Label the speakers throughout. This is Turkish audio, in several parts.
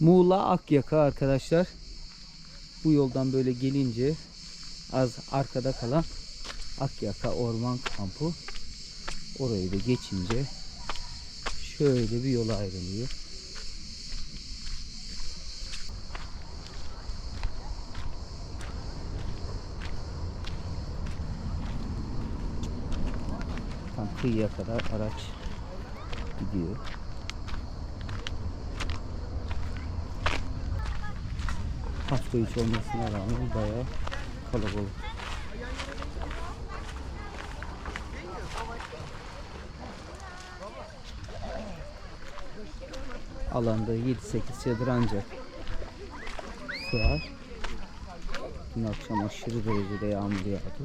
Speaker 1: Muğla Akyaka arkadaşlar. Bu yoldan böyle gelince az arkada kalan Akyaka Orman Kampı. Orayı da geçince şöyle bir yola ayrılıyor. Tam kıyıya kadar araç gidiyor. Hafta içi olmasına rağmen bayağı kalabalık. Alanda 7-8 çadır ancak sığar. Dün akşam aşırı derecede yağmur yağdı.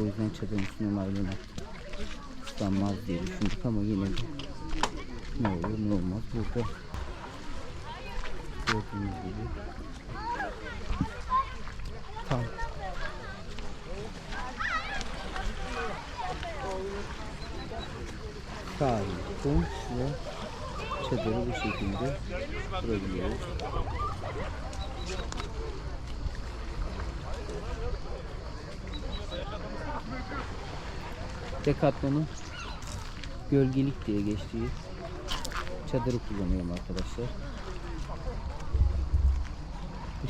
Speaker 1: O yüzden çadırın üstüne ayrılmak ıslanmaz diye düşündük ama yine de ne olur ne olmaz burada gördüğünüz gibi tam sahil, kum ve çadırı bu şekilde kurabiliyoruz. Decathlon'un gölgelik diye geçtiği çadırı kullanıyorum arkadaşlar.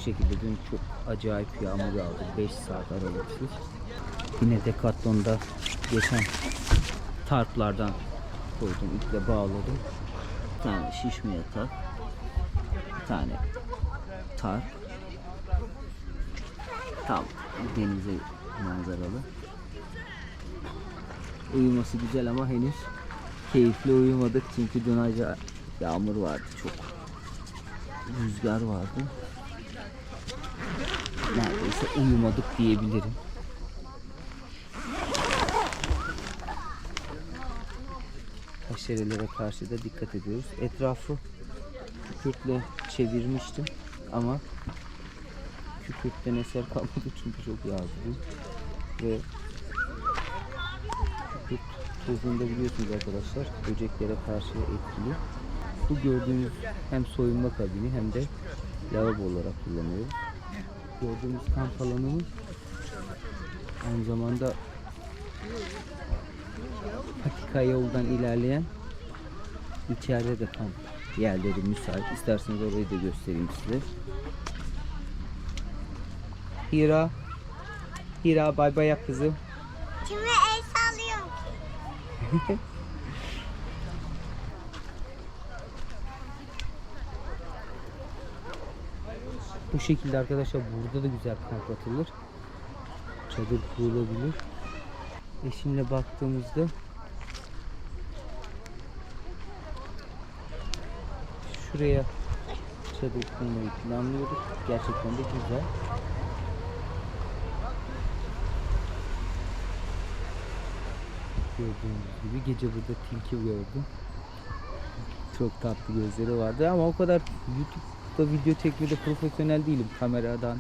Speaker 1: Şekilde dün çok acayip yağmur yağdı. 5 saat aralıksız. Yine Decathlon'da geçen tarplardan koydum. iple bağladım. Bir tane şişme yatak. Bir tane tarp. Tam denize manzaralı. Uyuması güzel ama henüz keyifli uyumadık çünkü dün acayip yağmur vardı çok. Rüzgar vardı. Neredeyse uyumadık diyebilirim. Haşerelere karşı da dikkat ediyoruz. Etrafı kükürtle çevirmiştim ama kükürtten eser kalmadı çünkü çok yağdı ve kükürt tozunu da biliyorsunuz arkadaşlar böceklere karşı etkili. Bu gördüğünüz hem soyunma kabini hem de lavabo olarak kullanıyoruz. Gördüğünüz kamp alanımız aynı zamanda patika yoldan ilerleyen içeride de kamp yerleri müsait. İsterseniz orayı da göstereyim size. Hira Hira bay bay yap kızım.
Speaker 2: Kime el sallıyorum ki?
Speaker 1: Bu şekilde arkadaşlar burada da güzel kamp atılır. Çadır kurulabilir. Eşimle baktığımızda şuraya çadır kurmayı planlıyorduk. Gerçekten de güzel. Gördüğünüz gibi gece burada tilki gördüm. Çok tatlı gözleri vardı ama o kadar YouTube'da video çekmede profesyonel değilim kameradan.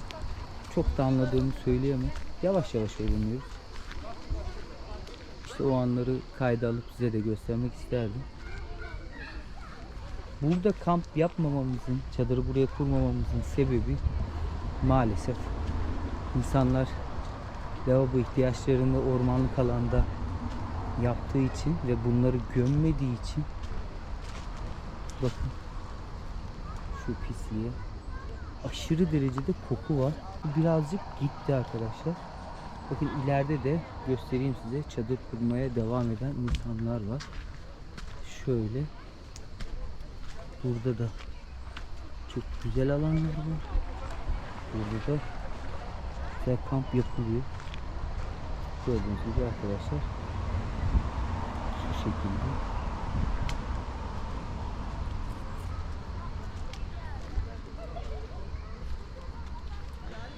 Speaker 1: Çok da anladığımı söyleyemem. Yavaş yavaş öğreniyoruz. İşte o anları kayda alıp size de göstermek isterdim. Burada kamp yapmamamızın, çadırı buraya kurmamamızın sebebi maalesef insanlar lavabo ihtiyaçlarını ormanlık alanda yaptığı için ve bunları gömmediği için bakın şu pisliğe aşırı derecede koku var. Birazcık gitti arkadaşlar. Bakın ileride de göstereyim size çadır kurmaya devam eden insanlar var. Şöyle burada da çok güzel alanlar var. Burada da güzel kamp yapılıyor. Gördüğünüz gibi arkadaşlar şu şekilde.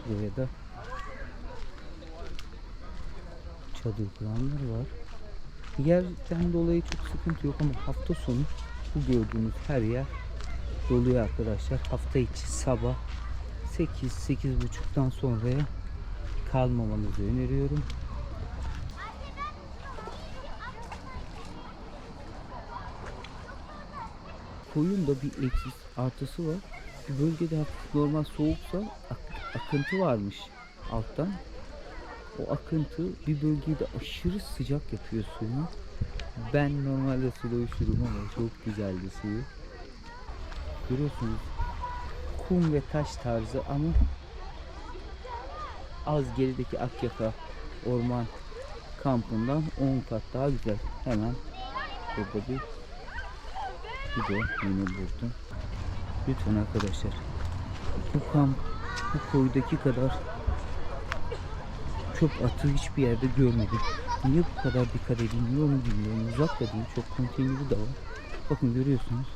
Speaker 1: Buraya da çadır kuranlar var. Yerden dolayı çok sıkıntı yok ama hafta sonu bu gördüğünüz her yer doluyor arkadaşlar. Hafta içi sabah 8 buçuktan sonraya kalmamanızı öneriyorum. koyun da bir eksis artısı var. Bir bölgede normal soğuksa akıntı varmış alttan. O akıntı bir bölgede aşırı sıcak yapıyor suyunu. Ben normalde suda üşürüm ama çok güzeldi suyu. Görüyorsunuz kum ve taş tarzı ama az gerideki Akyaka orman kampından 10 kat daha güzel. Hemen burada bir video yine buldum. Lütfen arkadaşlar bu kamp bu koydaki kadar çöp atığı hiçbir yerde görmedim. Niye bu kadar dikkat edilmiyor onu bilmiyorum. Uzak da değil çok konteyneri de var. Bakın görüyorsunuz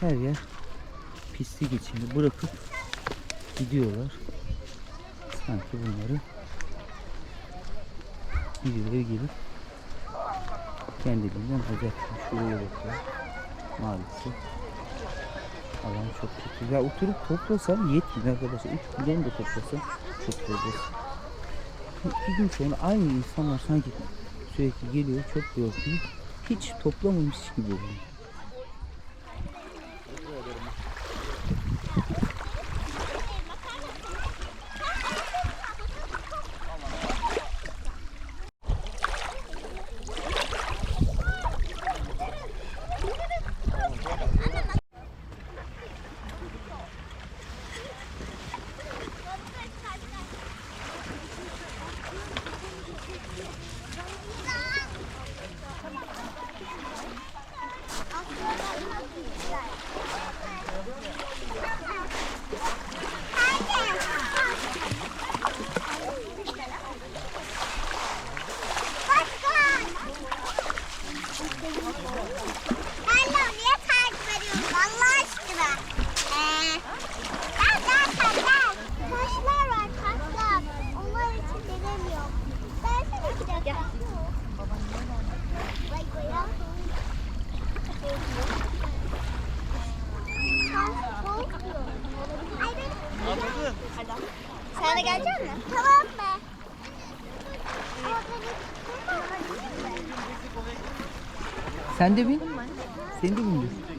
Speaker 1: her yer pislik içinde bırakıp gidiyorlar. Sanki bunları birileri gelip kendiliğinden alacak. Şuraya bakıyor. Maalesef. Alan çok kötü. Ya oturup toplasam yetmiyor arkadaşlar. 3 milyon da toplasam çok fazla. Bir gün sonra aynı insanlar sanki sürekli geliyor çok yorgun. Hiç toplamamış gibi oluyor. Sen de bin. Sen de bin.